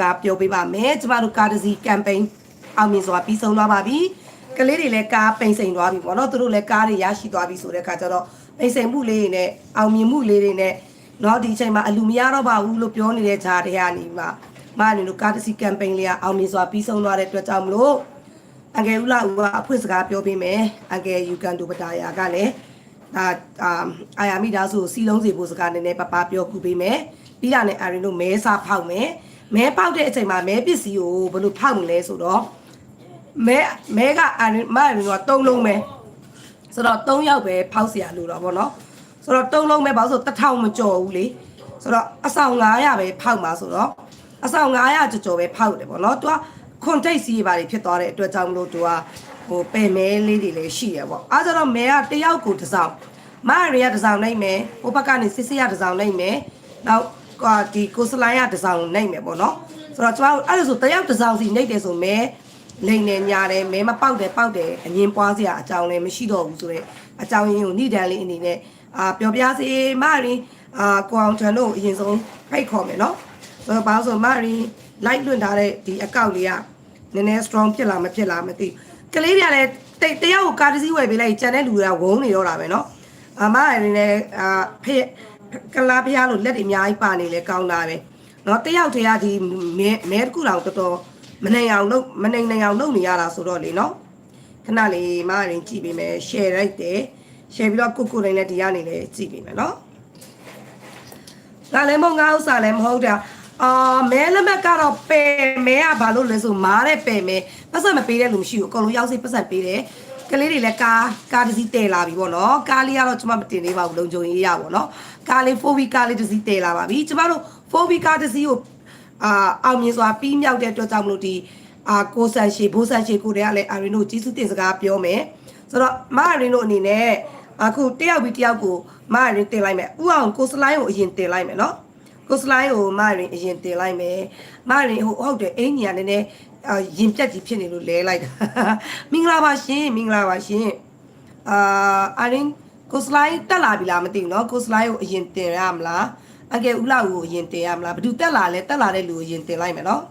ကားပြောပေးပါမယ်ကျမတို့ကားတစ်စီးကမ်ပိန်းအောင်မြင်စွာပြီးဆုံးသွားပါပြီကလေးတွေလည်းကားပိန်စိန်သွားပြီပေါ့နော်သူတို့လည်းကားတွေရရှိသွားပြီဆိုတဲ့အခါကျတော့ပိန်စိန်မှုလေးတွေနဲ့အောင်မြင်မှုလေးတွေနဲ့တော့ဒီအချိန်မှာအလူမရတော့ပါဘူးလို့ပြောနေတဲ့ဂျာတွေကနေမှမအနေလို့ကားတစ်စီးကမ်ပိန်းလေးကအောင်မြင်စွာပြီးဆုံးသွားတဲ့အတွက်ကြောင့်မလို့အငယ်ဦးလာဦးကအဖွင့်စကားပြောပေးမယ်အငယ်ယူကန်ဒိုပတာယာကလည်းဒါအာအာယာမိသားစုကိုစီလုံးစီဖို့စကားနည်းနည်းပပပြောကူပေးမယ်ပြီးတာနဲ့အာရင်တို့မဲစားဖောက်မယ် မဲပေါက်တဲ့အချိန်မှာမဲပစ္စည်းကိုဘယ်လိုဖောက်မလဲဆိုတော့မဲမဲကအာရင်မရင်က၃လုံးပဲဆိုတော့၃ယောက်ပဲဖောက်เสียလို့တော့ဗောနော်ဆိုတော့၃လုံးပဲဘာလို့ဆိုတစ်ထောင်မကျော်ဘူးလေဆိုတော့အဆောင်900ပဲဖောက်မှာဆိုတော့အဆောင်900ကျော်ကျော်ပဲဖောက်တယ်ဗောနော်သူကခွန်တိတ်စီးပါတွေဖြစ်သွားတဲ့အတွက်ကြောင့်မလို့သူကဟိုပယ်မဲလေးတွေလည်းရှိရပေါ့အားကြတော့မဲကတယောက်ကိုတစ်ဆောင်မရီကတစ်ဆောင်နိုင်မယ်ဟိုဘက်ကနေစစ်စစ်ရတစ်ဆောင်နိုင်မယ်နောက် ကွာဒီကိုစလိုင်းရတစ်ဆောင်နိုင်မယ်ပေါ့နော်ဆိုတော့ကျွန်တော်အဲ့ဒါဆိုတယောက်တစ်ဆောင်စီနိုင်တယ်ဆိုမဲလိန်နေညာတယ်မဲမပေါက်တယ်ပေါက်တယ်အငင်းပွားစရာအကြောင်းလည်းမရှိတော့ဘူးဆိုတော့အကြောင်းရင်းကိုဏိဒန်လေးအနေနဲ့အာပျော်ပြစေမရီအာကိုအောင်ထန်တို့အရင်ဆုံးဖိတ်ခေါ်မယ်နော်ဆိုတော့ဘာလို့ဆိုမရီ like လွှင့်ထားတဲ့ဒီအကောင့်လေးကနည်းနည်း strong ဖြစ်လာမဖြစ်လာမသိကလေးတွေကလည်းတိတ်တယောက်ကိုကားတစ်စီးဝယ်ပေးလိုက်ကြံတဲ့လူတွေကဝုန်းနေတော့တာပဲနော်အမရီလည်းအာဖေ ကလာဖျားလို့လက်တွေအများကြီးပါနေလဲကောင်းတာပဲနော်တယောက်တည်းကဒီမဲမဲတစ်ခုတောင်တော်တော်မနိုင်အောင်လုပ်မနိုင်နိုင်အောင်လုပ်နေရတာဆိုတော့လေနော်ခဏလေးမရင်ကြည့်ပေးမယ် share လိုက်တယ် share ပြီးတော့ကိုကိုတိုင်းလည်းဒီကနေလည်းကြည့်ပေးမယ်နော်ငါလည်းမဟုတ်ငါဥစ္စာလည်းမဟုတ်တာအာမဲလက်မက်ကတော့ပယ်မဲကဘာလို့လဲဆိုမားတဲ့ပယ်မဲပတ်စံမပေးတဲ့လူမရှိဘူးအကုန်လုံးရောက်စိပတ်စံပေးတယ် ကလေးတွေလည်းကားကားတစ်စီးတည်လာပြီပေါ့နော်ကားလေးကတော့ကျွန်မမတင်သေးပါဘူးလုံခြုံရေးရပါတော့ကားလေး 4V ကားလေးတစ်စီးတည်လာပါပြီကျွန်မတို့ 4V ကားတစ်စီးကိုအာအောင်မြင်စွာပြီးမြောက်တဲ့အတွက်ကြောင့်မလို့ဒီအာကိုဆန်ရှေဘိုးဆန်ရှေကိုတည်းကလည်းအာရင်တို့ကြီးစုတင်စကားပြောမယ်ဆိုတော့မအရင်တို့အနေနဲ့အခုတယောက်ပြီးတယောက်ကိုမအရင်တင်လိုက်မယ်ဥအောင်ကိုစလိုင်းကိုအရင်တင်လိုက်မယ်နော်ကိုစလိုင်းကိုမရင်အရင်တင်လိုက်မယ်မရင်ဟိုဟုတ်တယ်အင်ကြီးကလည်းနည်းနည်း အာရင်ပြက်ကြီးဖြစ်နေလို့လဲလိုက်တာမင်္ဂလာပါရှင်မင်္ဂလာပါရှင်အာအရင်ကိုစလိုင်းတက်လာပြီလားမသိဘူးเนาะကိုစလိုင်းကိုအရင်တင်ရမလားအကယ်ဦးလာကိုအရင်တင်ရမလားဘယ်သူတက်လာလဲတက်လာတဲ့လူကိုအရင်တင်လိုက်မယ်เนาะ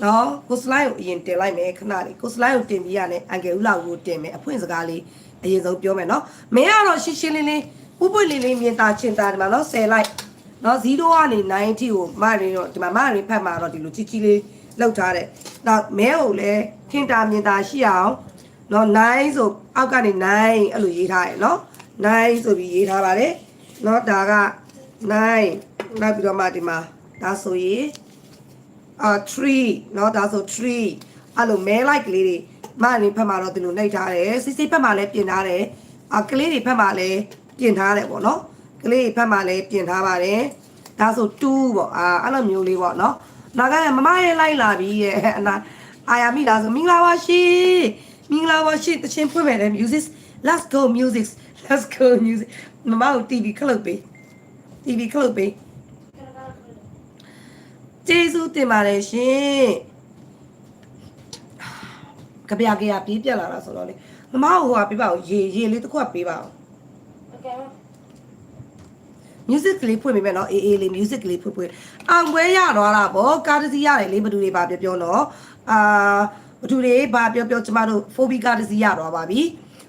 နော်ကိုစလိုင်းကိုအရင်တင်လိုက်မယ်ခဏလေးကိုစလိုင်းကိုတင်ပြီးရတယ်အန်ကယ်ဦးလာကိုတင်မယ်အဖွင့်စကားလေးအရင်ဆုံးပြောမယ်နော်မင်းကတော့ရှင်းရှင်းလင်းလင်းဥပွင့်လင်းလင်းမြင်သာချင်သာဒီမှာနော်10လိုက်နော်0ကနေ9ထိကိုမရင်းတော့ဒီမှာမရင်းဖက်မှာတော့ဒီလိုချီချီလေးလောက်ထားတယ်နောက်မဲကိုလည်းထင်တာမြင်သာရှိအောင်နော်9ဆိုအောက်ကနေ9အဲ့လိုရေးထားရယ်နော်9ဆိုပြီးရေးထားပါတယ်နော်ဒါက9နောက်ပြီးတော့မှဒီမှာဒါဆိုရင် အာ3เนาะဒါဆို3အဲ့လိုမဲလိုက်ကလေးတွေမအနေဖက်မှာတော့ဒီလိုနှိပ်ထားတယ်စစ်စစ်ဖက်မှာလည်းပြင်ထားတယ်အာကလေးတွေဖက်မှာလည်းပြင်ထားတယ်ပေါ့နော်ကလေးတွေဖက်မှာလည်းပြင်ထားပါတယ်ဒါဆို2ပေါ့အာအဲ့လိုမျိုးလေးပေါ့နော်နောက်ကမမရဲ့လိုက်လာပြီရဲ့အနာအာယာမိလားဆိုမင်္ဂလာပါရှင်မင်္ဂလာပါရှင်တချင်းဖွင့်မယ်တဲ့ music let's go music let's go music မမကို TV ခလုတ်ပေး TV ခလုတ်ပေး ကျေးဇူးတင်ပါတယ်ရှင်ကြပြကြရပြေးပြက်လာတာဆိုတော့လေမမဟိုကပြပါဦးရေရေလေးတစ်ခုကပေးပါဦး music ကလေးဖွင့်ပေးမယ်နော်အေးအေးလေး music ကလေးဖွင့်ဖွင့်အောင်ပွဲရတော့တာဗောကားတစ်စီးရတယ်လေဘသူတွေပါပြောပြောနော်အာဘသူတွေပါပြောပြောကျမတို့ 4B ကားတစ်စီးရတော့ပါပြီ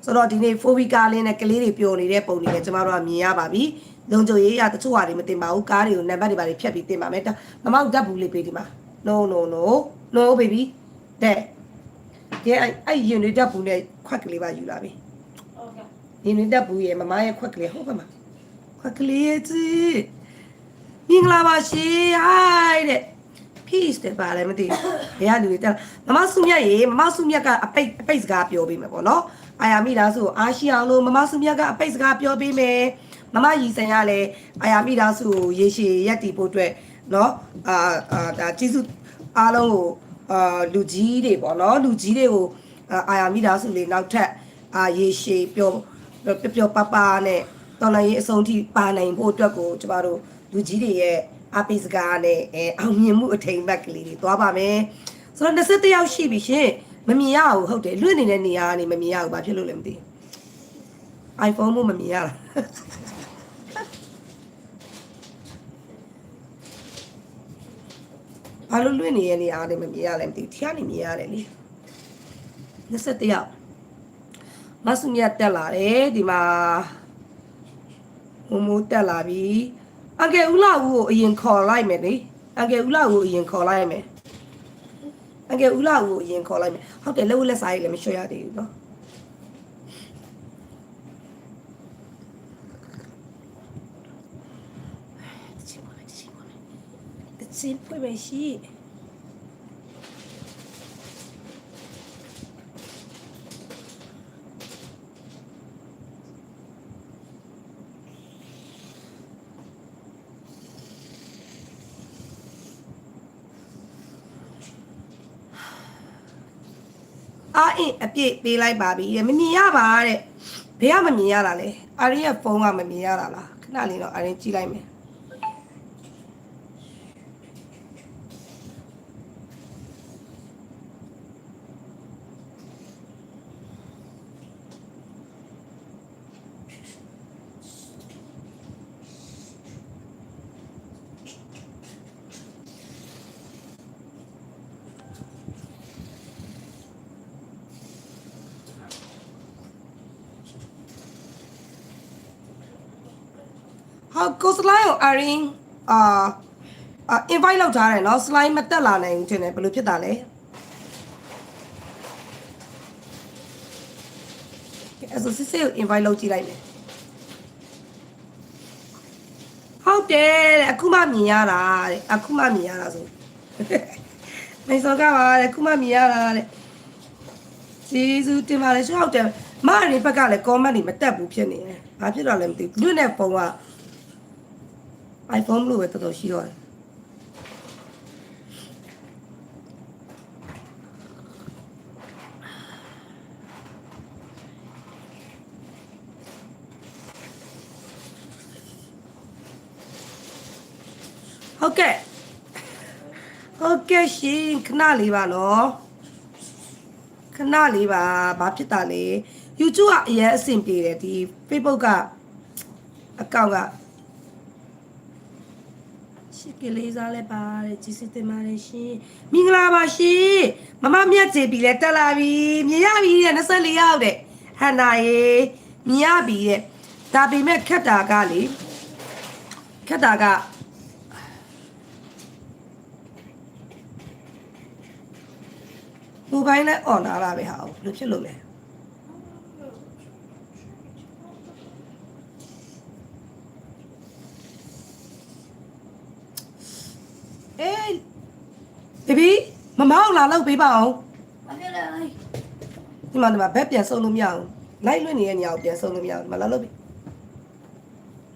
ဆိုတော့ဒီနေ့ 4B ကားလေးနဲ့ကလေးတွေပျော်နေတဲ့ပုံတွေလည်းကျမတို့ကမြင်ရပါပြီ လုံခြုံရေးရတချို့ဟာတွေမတင်ပါဘူးကားတွေကိုနံပါတ်တွေပါတွေဖြတ်ပြီးတင်ပါမယ်မမောက်ဓာတ်ဘူးလေးပေးဒီမှာ no no no no baby တဲ့ဒီအဲ့အဲ့ရင်တွေဓာတ်ဘူးနဲ့ခွက်ကလေးပါယူလာပြီရင်တွေဓာတ်ဘူးရဲ့မမရဲ့ခွက်ကလေးဟုတ်ပါမှာခွက်ကလေးရဲ့ကြီးမင်္ဂလာပါရှင်ဟိုင်းတဲ့ peace တဲ့ပါလဲမသိဘူးဘယ်ကလူတွေတက်မမဆုမြတ်ရေမမဆုမြတ်ကအပိတ်အပိတ်စကားပြောပေးမယ်ပေါ့နော်အာယာမိသားစုကိုအားရှိအောင်လို့မမဆုမြတ်ကအပိတ်စကားပြောပေးမယ် မမရီစံရလဲအာယာမိသားစုကိုရေရှည်ရက်တည်ဖို့အတွက်နော်အာအာဒါကျေးဇူးအားလုံးကိုအာလူကြီးတွေပေါ့နော်လူကြီးတွေကိုအာအာယာမိသားစုလေးနောက်ထပ်အာရေရှည်ပြောပျော်ပျော်ပါပါနဲ့တော်လိုင်းရေးအဆုံးထိပါနိုင်ဖို့အတွက်ကိုကျမတို့လူကြီးတွေရဲ့အပိစကားနဲ့အဲအောင်မြင်မှုအထိန်ဘက်ကလေးတွေသွားပါမယ်ဆိုတော့21ယောက်ရှိပြီရှင်မမြင်ရဘူးဟုတ်တယ်လွင့်နေတဲ့နေရာကနေမမြင်ရဘူးဘာဖြစ်လို့လဲမသိဘူး iPhone မို့မမြင်ရတာ ဘာလို့လွင့်နေတဲ့နေရာကနေမမြင်ရလဲမသိဘူးထျားနေမြင်ရတယ်လေ21ယောက်မဆုမြတ်တက်လာတယ်ဒီမှာမမိုးတက်လာပြီအငယ်ဦးလာဦးကိုအရင်ခေါ်လိုက်မယ်လေအငယ်ဦးလာဦးကိုအရင်ခေါ်လိုက်မယ်အငယ်ဦးလာဦးကိုအရင်ခေါ်လိုက်မယ်ဟုတ်တယ်လက်ဝက်လက်စားကြီးလည်းမရွှေ့ရသေးဘူးเนาะ တချင်ဖွင့်မယ်ရှိအာအင်းအပြည့်ပေးလိုက်ပါပြီတဲ့မမြင်ရပါတဲ့ဘယ်ကမမြင်ရတာလဲအာရင်ရဲ့ဖုန်းကမမြင်ရတာလားခဏလေးတော့အာရင်ကြည့်လိုက်မယ် slide ကို array အာ invite လောက်ထားတယ်နော် slide မတက်လာနိုင်ဘူးထင်တယ်ဘယ်လိုဖြစ်တာလဲအဲ့ဆိုစစ်စစ်ကို invite လုပ်ကြည့်လိုက်မယ်ဟုတ်တယ်တဲ့အခုမှမြင်ရတာတဲ့အခုမှမြင်ရတာဆိုမိစောကပါတဲ့အခုမှမြင်ရတာတဲ့ဂျေဇူးတင်ပါတယ်ရှောက်တယ်မအရင်ဘက်ကလည်း comment တွေမတက်ဘူးဖြစ်နေတယ်ဘာဖြစ်တော့လဲမသိဘူးလူနဲ့ပုံက iPhone လို့ပဲတော်တော်ရှိတော့တယ်ဟုတ်ကဲ့ဟုတ်ကဲ့ရှင်ခဏလေးပါနော်ခဏလေးပါဘာဖြစ်တာလဲ YouTube ကအရင်အဆင်ပြေတယ်ဒီ Facebook ကအကောင့်က ရှိကလေးစားလဲပါတယ်ကြည်စစ်တင်ပါတယ်ရှင်မင်္ဂလာပါရှင်မမမြတ်ကျေပြီလဲတက်လာပြီမြင်ရပြီတဲ့24ရောက်တဲ့ဟန်နာရေမြင်ရပြီတဲ့ဒါပေမဲ့ခက်တာကလေခက်တာကမိုဘိုင်းနဲ့ on လာတာပဲဟာဘယ်လိုဖြစ်လို့လဲ အေးဘေဘီမမအောင်လာလောက်ပေးပါအောင်ဘာဖြစ်လဲဒီမှာဒီမှာဘက်ပြန်ဆုပ်လို့မရအောင်လိုက်လွင့်နေတဲ့နေရာကိုပြန်ဆုပ်လို့မရအောင်ဒီမှာလာလို့ပြီ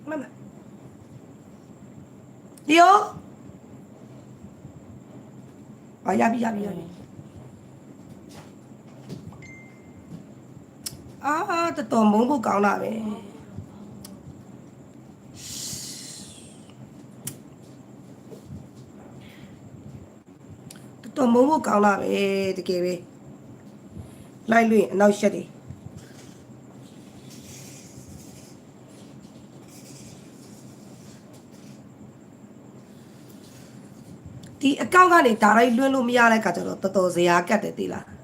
မမဒီယောအာရပြီရပြီရပြီအာတော်တော်မုန်းဖို့ကောင်းတာပဲ တော်တော်မုန်းဖို့ကောင်းတာပဲတကယ်ပဲလိုက်လို့ရင်အနောက်ရှက်တွေဒီအကောင့်ကနေဒါလိုက်လွှင့်လို့မရတဲ့ခါကျတော့တော်တော်ဇရာကတ်တယ်သိလား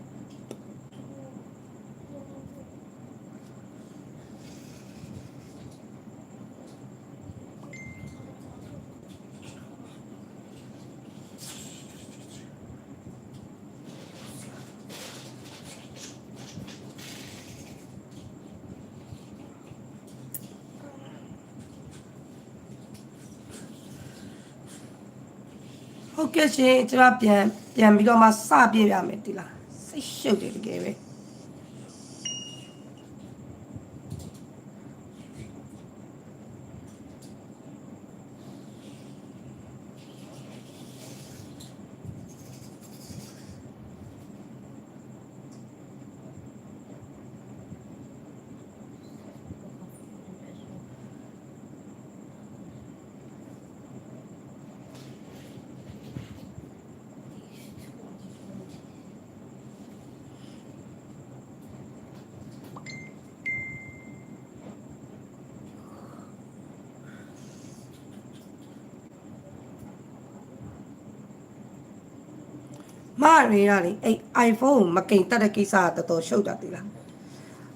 ဟုတ်ကဲ့ရှင်ကျွန်မပြန်ပြန်ပြီးတော့မှစပြရမယ်ဒီလားစိတ်ရှုပ်တယ်တကယ်ပဲ မရင်းကလေအဲ့ iPhone ကိုမကိန်တက်တဲ့ကိစ္စကတော်တော်ရှုပ်တာတိလား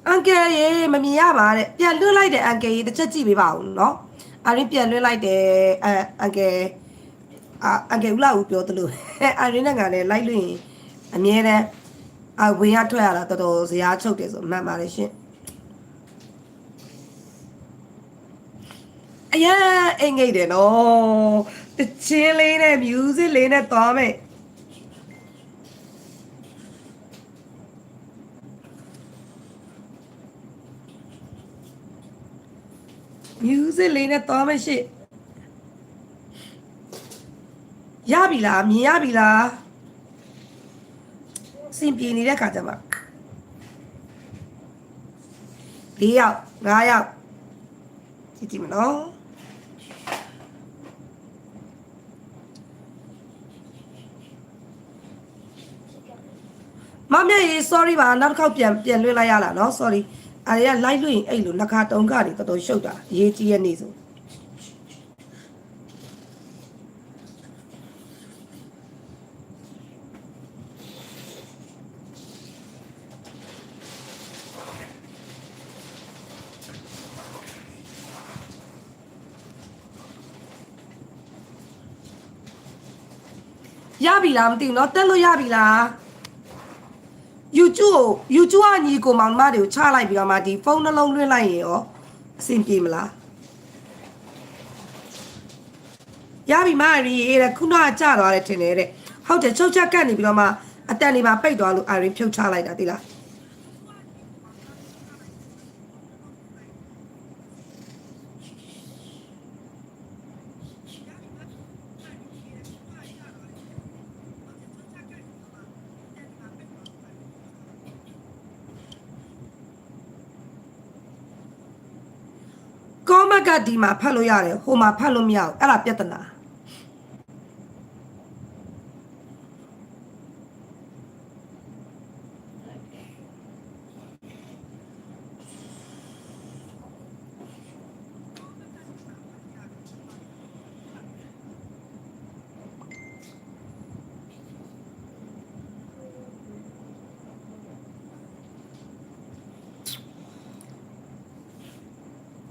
အန်ကယ်ရေမမြင်ရပါတဲ့ပြန်လွှတ်လိုက်တဲ့အန်ကယ်ရေတစ်ချက်ကြည့်ပေးပါဦးနော်အရင်ပြန်လွှတ်လိုက်တယ်အအန်ကယ်အာအန်ကယ်ဦးလာဦးပြောသလိုအရင်ကလည်းလိုက်လို့ရင်အမြဲတမ်းအဝင်ရထွက်ရတာတော်တော်ဇရာချုပ်တယ်ဆိုမှန်ပါလေရှင်အရင်အိမ်ငိတ်တယ်နော်တချင်းလေးနဲ့ music လေးနဲ့သွားမယ် music လေးနဲ့သွားမရှိရပြီလားမြင်ရပြီလားစင်ပြေနေတဲ့ခါကျမှ၄ယောက်၅ယောက်ကြည့်ကြည့်မနော်မမရေ sorry ပါနောက်တစ်ခေါက်ပြန်ပြန်လွှဲလိုက်ရလားနော် sorry အဲ့ဒါက live လွှင့်ရင်အဲ့လိုနှစ်ခါတုံးခါတွေတော်တော်ရှုပ်တာအရေးကြီးရဲ့နေ့ဆိုရပြီလားမသိဘူးเนาะတက်လို့ရပြီလား YouTube ကို YouTube ကညီကိုမောင်မတွေကိုချလိုက်ပြီးတော့မှဒီဖုန်းနှလုံးလွှင့်လိုက်ရင်ရောအဆင်ပြေမလားရပြီမရီရေးတဲ့ခုနကကြာသွားတယ်ထင်တယ်တဲ့ဟုတ်တယ်ချုပ်ချက်ကတ်နေပြီးတော့မှအတန်လေးပါပိတ်သွားလို့အာရီဖြုတ်ချလိုက်တာသိလား ဒီမှာဖတ်လို့ရတယ်ဟိုမှာဖတ်လို့မရဘူးအဲ့ဒါပြဿနာ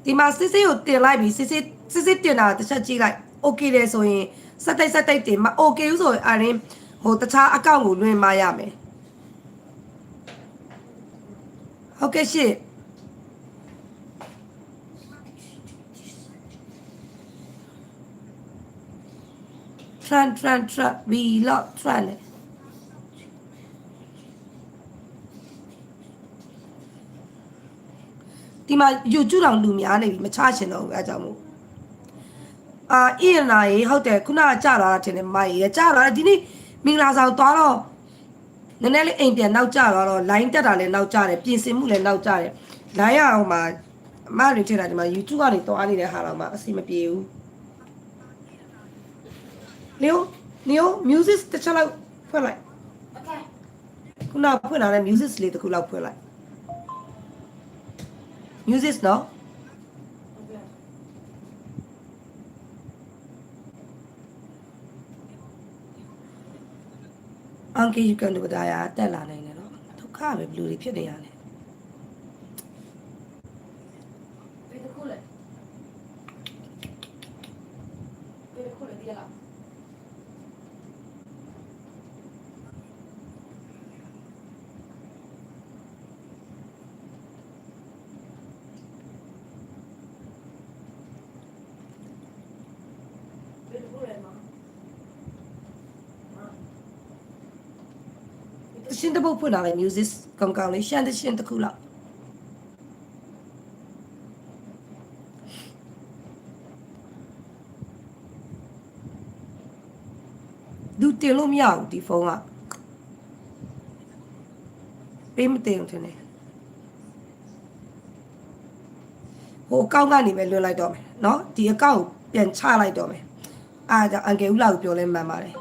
ဒီမှာစစ်စစ်ကိုတင်လိုက်ပြီစစ်စစ်စစ်စစ်တင်တာတစ်ချက်ကြည့်လိုက် okay တယ်ဆိုရင်စက်တိတ်စက်တိတ်တင်မ okay ဘူးဆိုရင်အရင်ဟိုတခြားအကောင့်ကိုလွှင့်မရမယ်ဟုတ်ကဲ့ရှင့်ထရန်ထရန်ထရဘီလော့ထရန်လေ ဒီမှာ YouTube တောင်လူများနေပြီမချချင်တော့ဘူးအဲအကြောင်းမို့အာအီရနာရေဟုတ်တယ်ခုနကကြာလာတာထင်တယ်မိုက်ရေကြာလာတယ်ဒီနေ့မင်္ဂလာဆောင်သွားတော့နည်းနည်းလေးအိမ်ပြန်နောက်ကျသွားတော့ line တက်တာလည်းနောက်ကျတယ်ပြင်ဆင်မှုလည်းနောက်ကျတယ် line ရအောင်မှာအမတွေထင်တာဒီမှာ YouTube ကနေသွားနေတဲ့ဟာတော့မှအစီမပြေဘူးနေယောနေယော music တစ်ချက်လောက်ဖွင့်လိုက် Okay. ခုနကဖွင့်လာတဲ့ music လေးတစ်ခုလောက်ဖွင့်လိုက် music နော် Okay. အန်ကေယူကန်တူဒါယာတက်လာနိုင်တယ်နော်ဒုက္ခပဲဘလူတွေဖြစ်နေရလဲ Weet ဖွင့်လာတယ် music ကောင်းကောင်းလေးရှမ်းတရှင်းတစ်ခုလောက်သူတင်လို့မရဘူးဒီဖုန်းကပေးမတင်ဘူးထင်တယ်ဟိုအကောင့်ကနေပဲလွှတ်လိုက်တော့မယ်เนาะဒီအကောင့်ကိုပြန်ချလိုက်တော့မယ်အားကြောင့်အန်ကယ်ဦးလာကိုပြောလဲမှန်ပါတယ်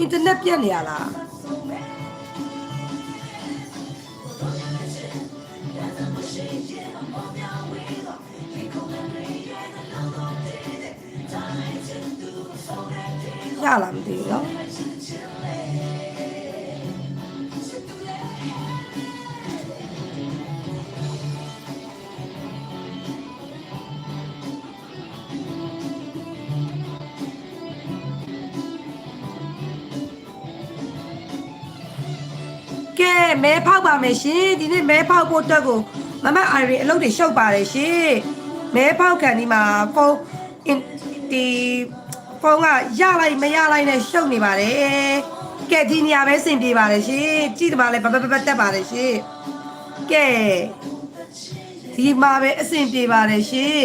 အင်တာနက်ပြတ်နေရလား မဲဖောက်ပါမယ်ရှင်ဒီနေ့မဲဖောက်ဖို့အတွက်ကိုမမအိုင်ရီအလုပ်တွေရှုပ်ပါတယ်ရှင်မဲဖောက်ခံဒီမှာဖုန်းအင်ဒီဖုန်းကရလိုက်မရလိုက်နဲ့ရှုပ်နေပါတယ်ကဲဒီနေရာပဲစင်ပြေပါတယ်ရှင်ကြည့်တပါလဲဘဘဘဘတက်ပါတယ်ရှင်ကဲဒီမှာပဲအဆင်ပြေပါတယ်ရှင်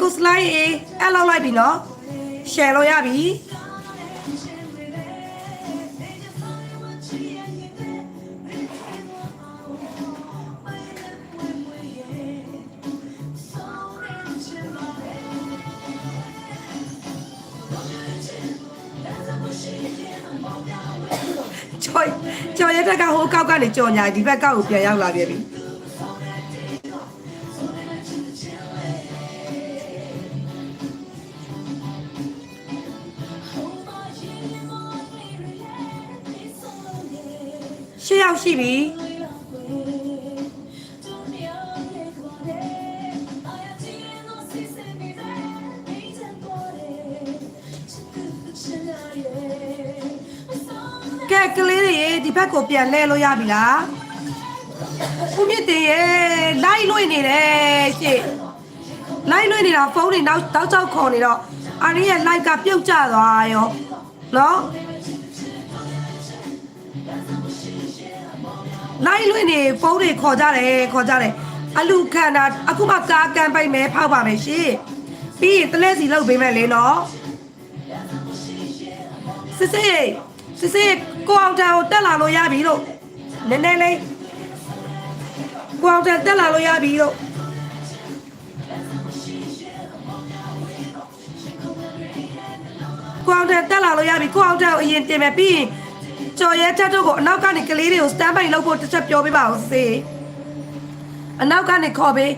ကဲကုစလိုက်အေးအဲ့လောက်လိုက်ပြီနော် share လို့ရပြီကျော်ကျော်ရတဲ့ကဟိုကောက်ကနေကြော်ညာဒီဘက်ကောက်ကိုပြန်ရောက်လာပြန် ရှစ်ယောက်ရှိပြီကဲကလေးတွေရေဒီဘက်ကိုပြန်လဲလို့ရပြီလားဦးမြင့်တင်ရေလိုက်လွှင့်နေတယ်ရှေ့လိုက်လွှင့်နေတာဖုန်းတွေနောက်တောက်ချောက်ခေါ်နေတော့အာရီရဲ့ live ကပြုတ်ကျသွားရောနော် လိုက်လွင့်နေဖုန်းတွေခေါ်ကြတယ်ခေါ်ကြတယ်အလူခန္ဓာအခုမှကားကန်ပိုက်မယ်ဖောက်ပါမယ်ရှင်ပြီးရင်တလဲစီလောက်ပေးမယ်လေနော်စစ်စစ်စစ်စစ်ကိုအောင်တန်ကိုတက်လာလို့ရပြီလို့နည်းနည်းလေးကိုအောင်တန်တက်လာလို့ရပြီလို့ကိုအောင်တန်တက်လာလို့ရပြီကိုအောင်တန်ကိုအရင်တင်မယ်ပြီးရင် ကျော်ရဲတက်တော့ကိုအနောက်ကနေကလေးတွေကို stand by လုပ်ဖို့တစ်ချက်ပြောပေးပါဦးစေအနောက်ကနေခေါ်ပေး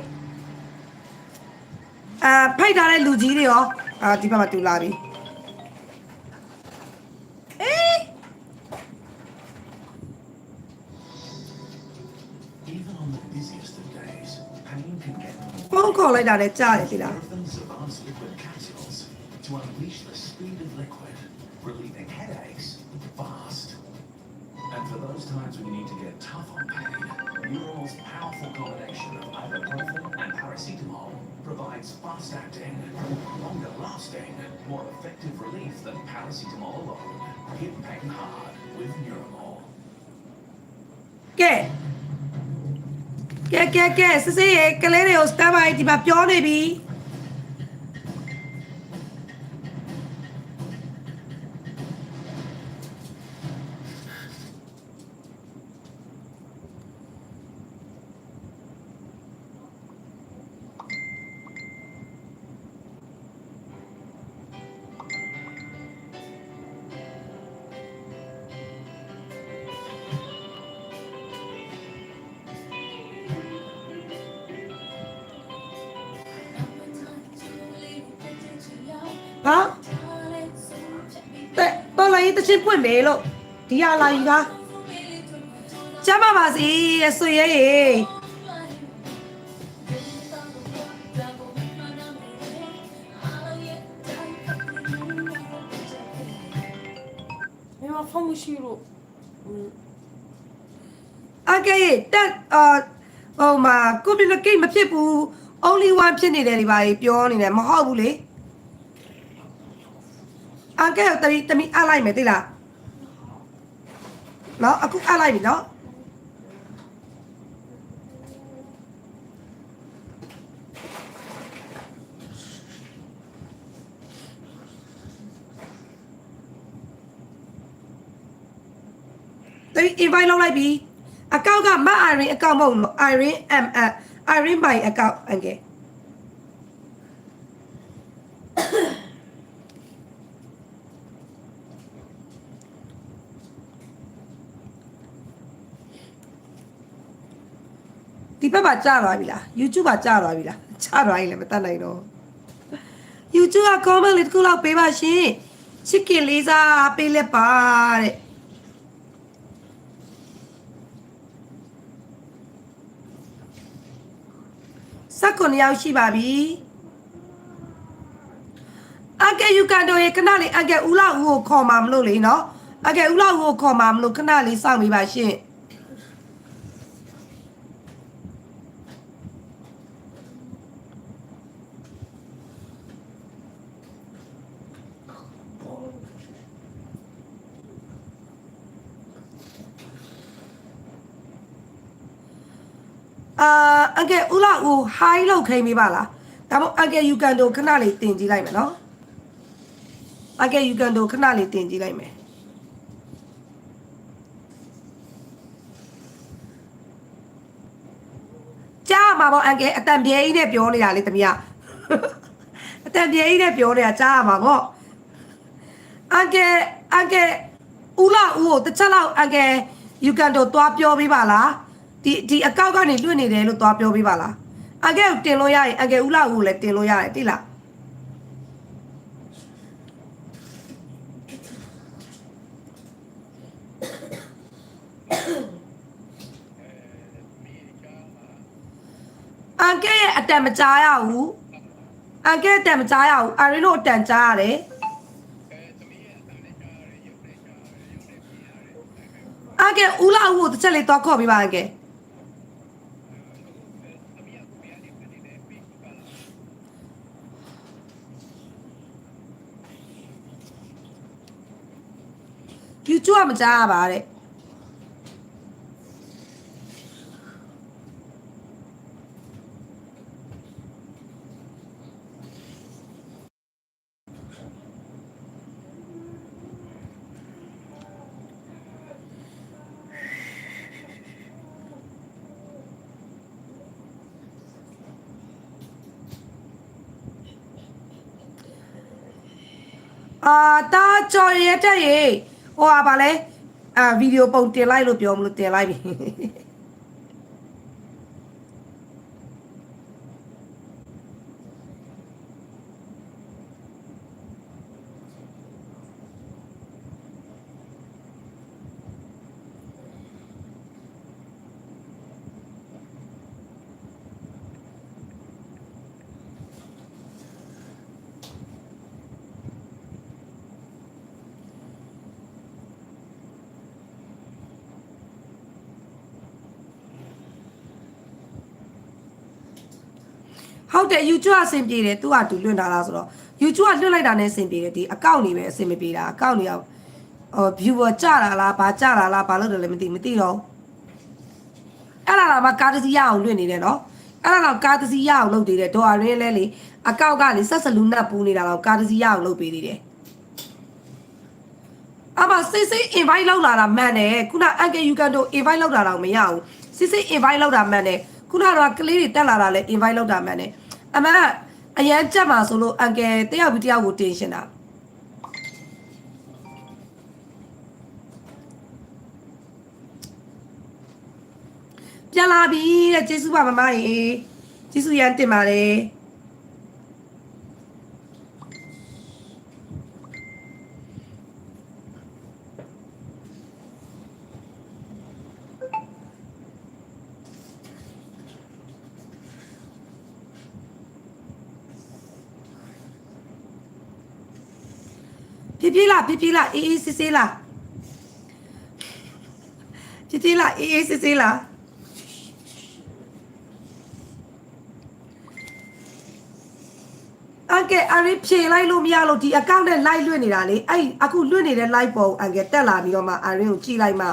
အာဖိုက်ထားတဲ့လူကြီးတွေရောအာဒီဘက်မှာတူလာပြီအေး Even on the busiest of days, pain can get ဖုန်းခေါ်လိုက်တာလည်းကြားတယ်ဒီလား ကဲကဲကဲကဲစစ်စစ်ရေကလေးတွေကို stand by ဒီမှာပြောနေပြီ တချင်းပွင့်မယ်လို့ဒီဟာလာယူတာကျမ်းပါပါစေတဲ့ဆွေရဲ့ရေမင်းမဖုန်းမရှိလို့အကဲရေတက်အာဟိုမှာကွန်ပျူတာကိတ်မဖြစ်ဘူး only one ဖြစ်နေတယ်ဒီပါကြီးပြောနေတယ်မဟုတ်ဘူးလေ အကဲတမီတမီအလိုက်မယ်သိလားနော်အခုအလိုက်ပြီနော်တမီ invite လုပ်လိုက်ပြီအကောင့်ကမ Irene အကောင့်မဟုတ်ဘူး Irene M Irene my account အကဲ ဘက်မှာကြာသွားပြီလား YouTube မှာကြာသွားပြီလားကြာသွားရင်လည်းမတတ်နိုင်တော့ YouTube က comment လေးတစ်ခုလောက်ပေးပါရှင်ချစ်ခင်လေးစားပေးလက်ပါတဲ့စက္ကွန်ရောက်ရှိပါပြီအကဲယူကန်တို့ရေခဏလေးအကဲဦးလောက်ဦးကိုခေါ်မှာမလို့လေနော်အကဲဦးလောက်ဦးကိုခေါ်မှာမလို့ခဏလေးစောင့်မိပါရှင် လာဦးဟိုင်းလောက်ခိမ့်ပေးပါလားဒါမှမဟုတ်အန်ကယ်ယူကန်တို့ခဏလေးတင်ကြည့်လိုက်မယ်နော်အန်ကယ်ယူကန်တို့ခဏလေးတင်ကြည့်လိုက်မယ်ကြားမှာပေါ့အန်ကယ်အတန်ပြဲကြီးနဲ့ပြောနေတာလေတမီးအတန်ပြဲကြီးနဲ့ပြောနေတာကြားမှာပေါ့အန်ကယ်အန်ကယ်ဦးလာဦးကိုတစ်ချက်လောက်အန်ကယ်ယူကန်တို့သွားပြောပေးပါလားဒီဒီအကောက်ကနေလွတ်နေတယ်လို့သွားပြောပေးပါလား အကဲကိုတင်လို့ရရင်အကဲဦးလာဦးကိုလည်းတင်လို့ရတယ်တိလားအန်ကဲရဲ့အတန်မကြားရဘူးအန်ကဲအတန်မကြားရဘူးအရင်တို့အတန်ကြားရတယ်အကဲဦးလာဦးကိုတစ်ချက်လေးသွားခေါ်ပေးပါအကဲ YouTube ကမကြားရပါတဲ့အာတာကြော်ရတဲ့ရေ ဟိုဟာပါလဲအာဗီဒီယိုပုံတင်လိုက်လို့ပြောမလို့တင်လိုက်ပြီ တ်တယ် YouTube အဆင်ပြေတယ်သူကတူလွှင့်ထားလားဆိုတော့ YouTube ကလွှင့်လိုက်တာနဲ့အဆင်ပြေတယ်ဒီအကောင့်နေပဲအဆင်မပြေတာအကောင့်နေအောင်ဟို viewer ကြတာလားဘာကြတာလားဘာလို့တယ်လဲမသိမသိတော့အဲ့လာလာမကားတစ်စီးရအောင်လွှင့်နေတယ်နော်အဲ့လာတော့ကားတစ်စီးရအောင်လုပ်သေးတယ်ဒေါ်ရင်းလဲလေအကောင့်ကလေဆက်စလူနတ်ပူးနေတာတော့ကားတစ်စီးရအောင်လုပ်ပေးသေးတယ်အမစစ်စစ် invite လောက်လာတာမှန်တယ်ခုနအန်ကယူကန်တို့ invite လောက်တာတော့မရဘူးစစ်စစ် invite လောက်တာမှန်တယ်ခုနကတော့ကလေးတွေတက်လာတာလဲ invite လောက်တာမှန်တယ် အမအရန်ကြက်မှာဆိုလို့အန်ကယ်တယောက်ပြီးတယောက်ကိုတင်ရှင်တာပြန်လာပြီတဲ့ကျေးဇူးပါမမရေကျေးဇူးရန်တင်ပါတယ် ဖြည်းဖြည်းလားဖြည်းဖြည်းလားအေးအေးဆေးဆေးလားဖြည်းဖြည်းလားအေးအေးဆေးဆေးလားအန်ကဲအရင်ဖြေလိုက်လို့မရလို့ဒီအကောင့်နဲ့ live လွှင့်နေတာလေအဲ့အခုလွှင့်နေတဲ့ live ပေါ်အန်ကဲတက်လာပြီးတော့မှအရင်ကိုကြည့်လိုက်မှ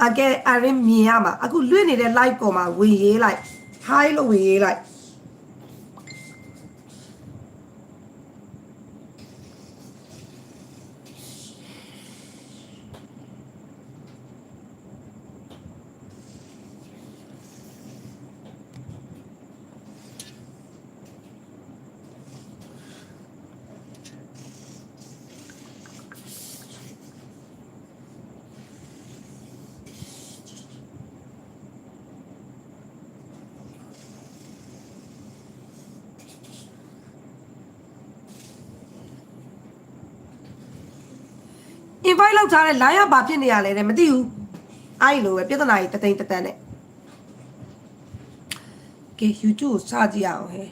အန်ကဲအရင်မြင်ရမှာအခုလွှင့်နေတဲ့ live ပေါ်မှာဝင်ရေးလိုက် hi လို့ဝင်ရေးလိုက် ထားတဲ့ line ကဘာဖြစ်နေရလဲတဲ့မသိဘူးအဲ့လိုပဲပြဿနာကြီးတသိန်းတတန်းနဲ့ကဲ YouTube ကိုစကြည့်အောင်ဟဲ့